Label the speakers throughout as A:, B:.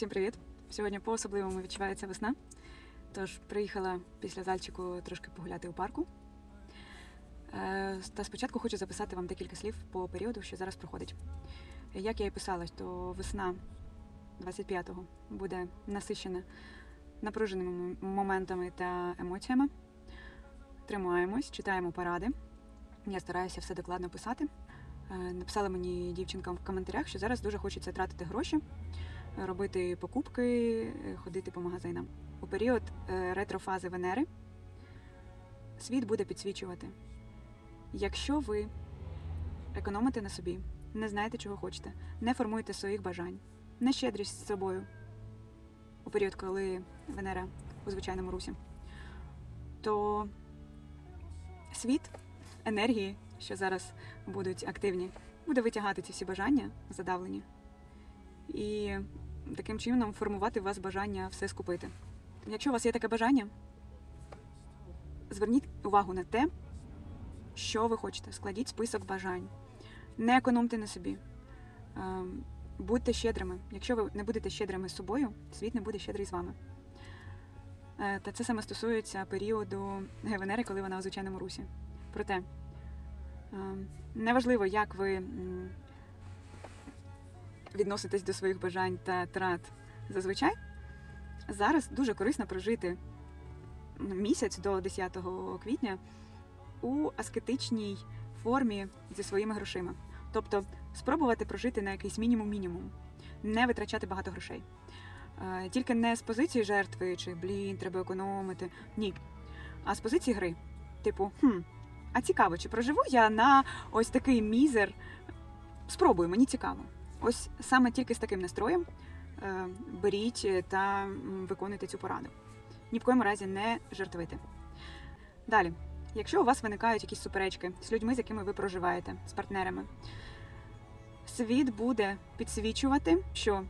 A: Всім привіт! Сьогодні по-особливому відчувається весна. Тож приїхала після зальчику трошки погуляти у парку. Е, Та спочатку хочу записати вам декілька слів по періоду, що зараз проходить. Як я і писала, то весна 25-го буде насичена напруженими моментами та емоціями. Тримаємось, читаємо поради. Я стараюся все докладно писати. Е, Написала мені дівчинка в коментарях, що зараз дуже хочеться тратити гроші, робити покупки, ходити по магазинам. У період е, ретрофази Венери світ буде підсвічувати. Якщо ви економите на собі, не знаєте, чого хочете, не формуєте своїх бажань, не щедрість з собою у період, коли Венера у звичайному русі, то світ енергії, що зараз будуть активні, буде витягати ці всі бажання задавлені і таким чином формувати у вас бажання все скупити. Якщо у вас є таке бажання, зверніть увагу на те, що ви хочете. Складіть список бажань. Не економте на собі. Ем, Будьте щедрими. Якщо ви не будете щедрими з собою, світ не буде щедрий з вами. Е, Та це саме стосується періоду Венери, коли вона у звичайному русі. Проте ем, неважливо, як ви відноситесь до своїх бажань та трат зазвичай, зараз дуже корисно прожити місяць до 10 квітня у аскетичній формі зі своїми грошима. Тобто спробувати прожити на якийсь мінімум-мінімум, не витрачати багато грошей. Е, Тільки не з позиції жертви чи блін, треба економити. Ні. А з позиції гри. Типу, хм, а цікаво, чи проживу я на ось такий мізер? Спробую, мені цікаво. Ось саме тільки з таким настроєм е, беріть та виконуйте цю пораду. Ні в коєму разі не жартуйте. Далі, якщо у вас виникають якісь суперечки з людьми, з якими ви проживаєте, з партнерами, світ буде підсвічувати, що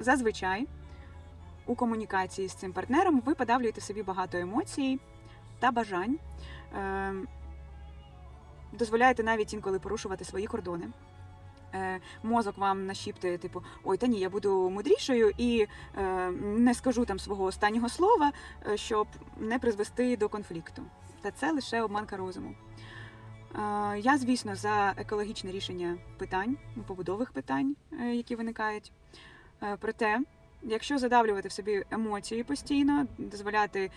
A: зазвичай у комунікації з цим партнером ви подавлюєте собі багато емоцій та бажань. Е, дозволяєте навіть інколи порушувати свої кордони. Е, мозок вам нашіптує, типу, ой, та ні, я буду мудрішою і е, не скажу там свого останнього слова, е, щоб не призвести до конфлікту. Та це лише обманка розуму. Я, звісно, за екологічне рішення питань, побудових питань, які виникають. Проте, якщо задавлювати в собі емоції постійно, дозволяти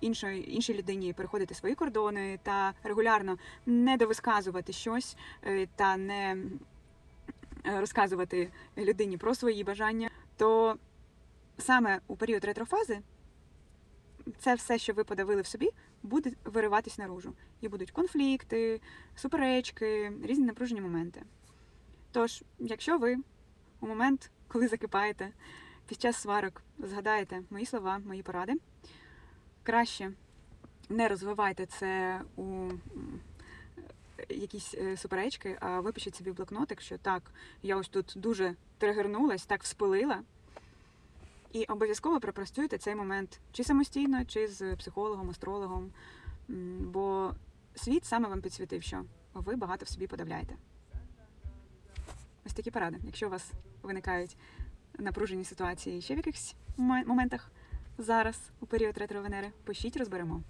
A: іншої, іншій людині переходити свої кордони та регулярно не довисказувати щось та не розказувати людині про свої бажання, то саме у період ретрофази це все, що ви подавили в собі, буде вириватись наружу. І будуть конфлікти, суперечки, різні напружені моменти. Тож, якщо ви у момент, коли закипаєте, під час сварок згадаєте мої слова, мої поради, краще не розвивайте це у якісь е, суперечки, а випишіть собі в блокнотик, що так, я ось тут дуже тригернулась, так вспилила. І обов'язково пропрацюйте цей момент чи самостійно, чи з психологом, астрологом. Бо світ саме вам підсвітив, що ви багато в собі подавляєте. Ось такі поради. Якщо у вас виникають напружені ситуації ще в якихось моментах зараз, у період ретро Венери, пишіть, розберемо.